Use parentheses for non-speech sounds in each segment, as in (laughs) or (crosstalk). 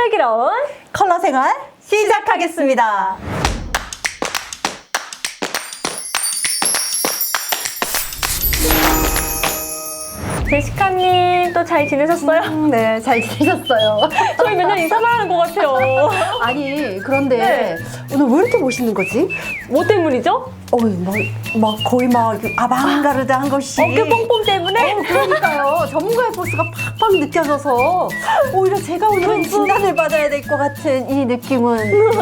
슬기로운 컬러 생활 시작하겠습니다. 제시카님 또 잘 지내셨어요? 음, 네, 잘 지내셨어요. (laughs) 저희 맨날 인사만 하는 것 같아요. 아니, 그런데 네. 오늘 왜 이렇게 멋있는 거지? 뭐 때문이죠? 어이, 막, 막 거의 막 아방가르드 한 것이. 어깨 뽕뽕 때문에? 어, 그러니까요. 전문가의 포스가 팍팍 느껴져서 오히려 제가 오늘은 진단을 받아야 될 것 같은 이 느낌은 (laughs)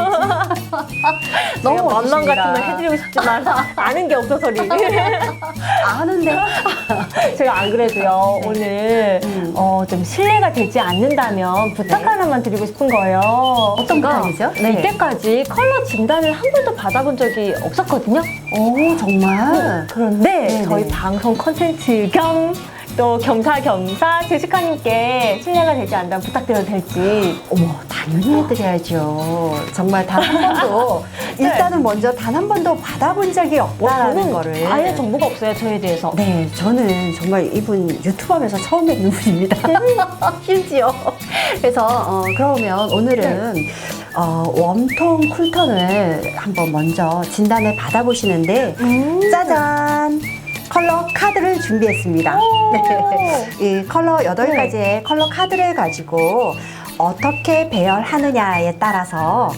너무 너무 만만 멋있습니다. 같으면 해드리고 싶지만 아는 게 없어서리. (laughs) 아는데 (laughs) 제가 안 그래도요 오늘 음. 어, 좀 실례가 되지 않는다면 부탁 네. 하나만 드리고 싶은 거예요. 어떤 제가 부탁이죠? 네. 이때까지 컬러 진단을 한 번도 받아본 적이 없었거든요. 오 정말 그런데 네네. 저희 방송 컨텐츠 겸 또 겸사겸사 제시카님께 실례가 되지 않다면 부탁드려도 될지. 어머 당연히 해드려야죠. 정말 단 한 번도 네. 일단은 먼저 단 한 번도 받아본 적이 없다라는 저는 거를 아예 정보가 없어요 저에 대해서. 네, 저는 정말 이분 유튜브 하면서 처음 뵙는 분입니다. (laughs) 심지어. 그래서, 어, 그러면 오늘은, 어, 웜톤, 쿨톤을 한번 먼저 진단을 받아보시는데, 음. 짜잔! 컬러 카드를 준비했습니다. 네. (laughs) 이 컬러 여덟 가지의 컬러 카드를 가지고 어떻게 배열하느냐에 따라서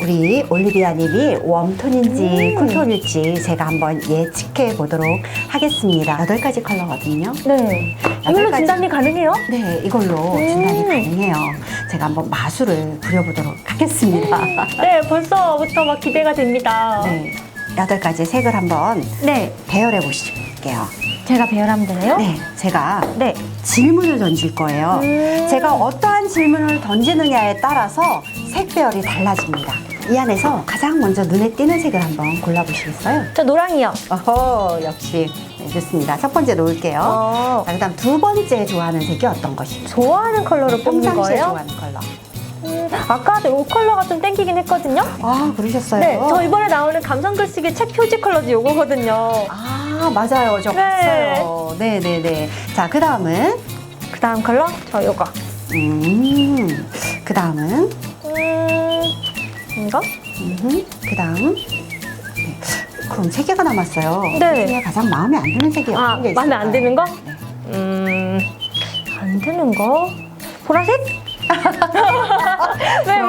우리 올리비아 님이 웜톤인지 음. 쿨톤일지 제가 한번 예측해 보도록 하겠습니다. 여덟 가지 컬러거든요. 네. 이걸로 가지. 진단이 가능해요? 네, 이걸로 음. 진단이 가능해요. 제가 한번 마술을 부려보도록 하겠습니다. 네, 벌써부터 막 기대가 됩니다. 네, 여덟 가지 색을 한번 네, 배열해 보실게요. 제가 배열하면 되나요? 네, 제가 네. 질문을 던질 거예요. 음. 제가 어떠한 질문을 던지느냐에 따라서 색 배열이 달라집니다. 이 안에서 가장 먼저 눈에 띄는 색을 한번 골라보시겠어요? 저 노랑이요. 어허, 역시. 네, 좋습니다. 첫 번째 놓을게요. 어, 자, 그 다음 두 번째 좋아하는 색이 어떤 것인가요? 좋아하는 컬러를 뽑는 평상시에 거예요? 좋아하는 컬러. 음, 아까 이 컬러가 좀 땡기긴 했거든요. 아, 그러셨어요? 네, 저 이번에 나오는 감성 글쓰기 책 표지 컬러도 요거거든요. 아, 맞아요. 저 네. 봤어요. 네네네. 자, 그 다음은, 그 다음 컬러? 저 요거. 음, 그 다음은, 음, 이거? 음, 그 다음. 네. 그럼 세 개가 남았어요. 네. 그 중에 가장 마음에 안 드는 색이 아, 어떤 게 마음에 안? 드는 거? 네. 음, 안 드는 거? 보라색? (laughs)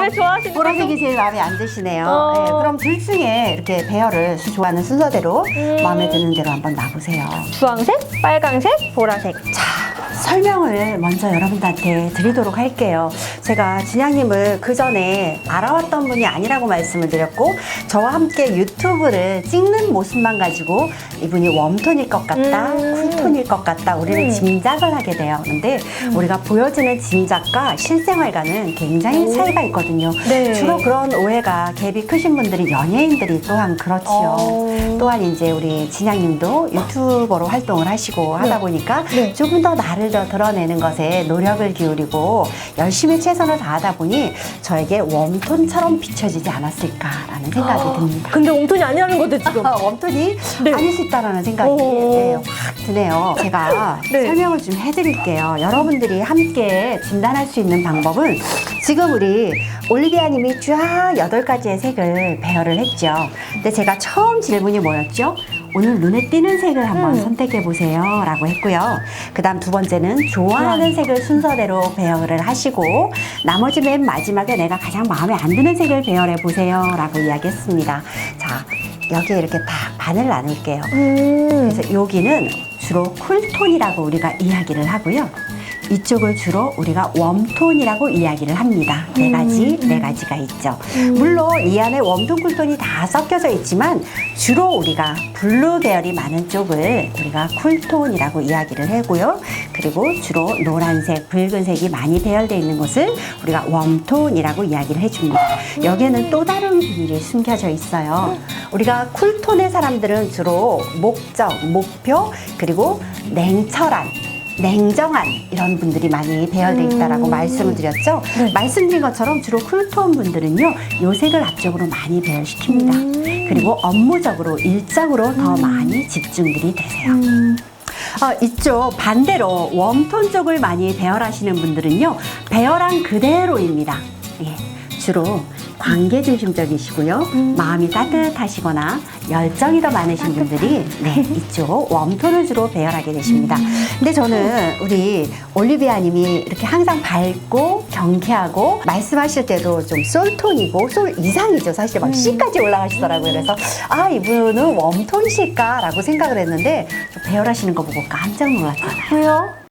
왜, 왜 좋아하시는 보라색이 제일 마음에 안 드시네요. 어. 네, 그럼 둘 중에 이렇게 배열을 수- 좋아하는 순서대로 음. 마음에 드는 대로 한번 놔보세요. 주황색, 빨강색, 보라색. 자, 설명을 먼저 여러분들한테 드리도록 할게요. 제가 진양님을 그 전에 알아왔던 분이 아니라고 말씀을 드렸고, 저와 함께 유튜브를 찍는 모습만 가지고 이분이 웜톤일 것 같다, 음. 쿨톤일 것 같다, 우리는 음. 짐작을 하게 돼요. 근데 우리가 보여지는 짐작과 실생활과는 굉장히 오. 차이가 있거든요. 네. 주로 그런 오해가 갭이 크신 분들이 연예인들이 또한 그렇지요. 어. 또한 이제 우리 진양님도 유튜버로 활동을 하시고 하다 보니까 네. 조금 더 나를 더 드러내는 것에 노력을 기울이고 열심히 최 선을 다하다 보니 저에게 웜톤처럼 비춰지지 않았을까라는 생각이 듭니다. 근데 웜톤이 아니라는 거죠, 지금. 아, (laughs) 웜톤이 네. 아닐 수 있다라는 생각이 오. 네, 확 드네요. 제가 (laughs) 네. 설명을 좀 해드릴게요. 여러분들이 함께 진단할 수 있는 방법은 지금 우리 올리비아님이 쫙 여덟 가지의 색을 배열을 했죠. 근데 제가 처음 질문이 뭐였죠? 오늘 눈에 띄는 색을 한번 음. 선택해 보세요 라고 했고요. 그 다음 두 번째는 좋아하는 음. 색을 순서대로 배열을 하시고 나머지 맨 마지막에 내가 가장 마음에 안 드는 색을 배열해 보세요 라고 이야기했습니다. 자 여기에 이렇게 다 반을 나눌게요. 음. 그래서 여기는 주로 쿨톤이라고 우리가 이야기를 하고요. 이쪽을 주로 우리가 웜톤이라고 이야기를 합니다. 네 가지, 네 가지가 있죠. 물론 이 안에 웜톤, 쿨톤이 다 섞여져 있지만 주로 우리가 블루 계열이 많은 쪽을 우리가 쿨톤이라고 이야기를 하고요. 그리고 주로 노란색, 붉은색이 많이 배열되어 있는 곳을 우리가 웜톤이라고 이야기를 해줍니다. 여기에는 또 다른 비밀이 숨겨져 있어요. 우리가 쿨톤의 사람들은 주로 목적, 목표, 그리고 냉철한 냉정한 이런 분들이 많이 배열돼 있다라고 음. 말씀을 드렸죠. 네. 말씀드린 것처럼 주로 쿨톤 분들은요, 요 색을 앞쪽으로 많이 배열시킵니다. 음. 그리고 업무적으로 일적으로 더 많이 집중들이 되세요. 음. 어, 이쪽 반대로 웜톤 쪽을 많이 배열하시는 분들은요, 배열한 그대로입니다. 예, 주로 관계 중심적이시고요. 음. 마음이 따뜻하시거나 열정이 더 많으신 분들이 네, 이쪽 웜톤을 주로 배열하게 되십니다. 음. 근데 저는 우리 올리비아 님이 이렇게 항상 밝고 경쾌하고 말씀하실 때도 좀 솔톤이고 솔 이상이죠. 사실 막 음. C까지 올라가시더라고요. 그래서 아, 이분은 웜톤이실까라고 생각을 했는데 좀 배열하시는 거 보고 깜짝 놀랐잖아요. 왜요?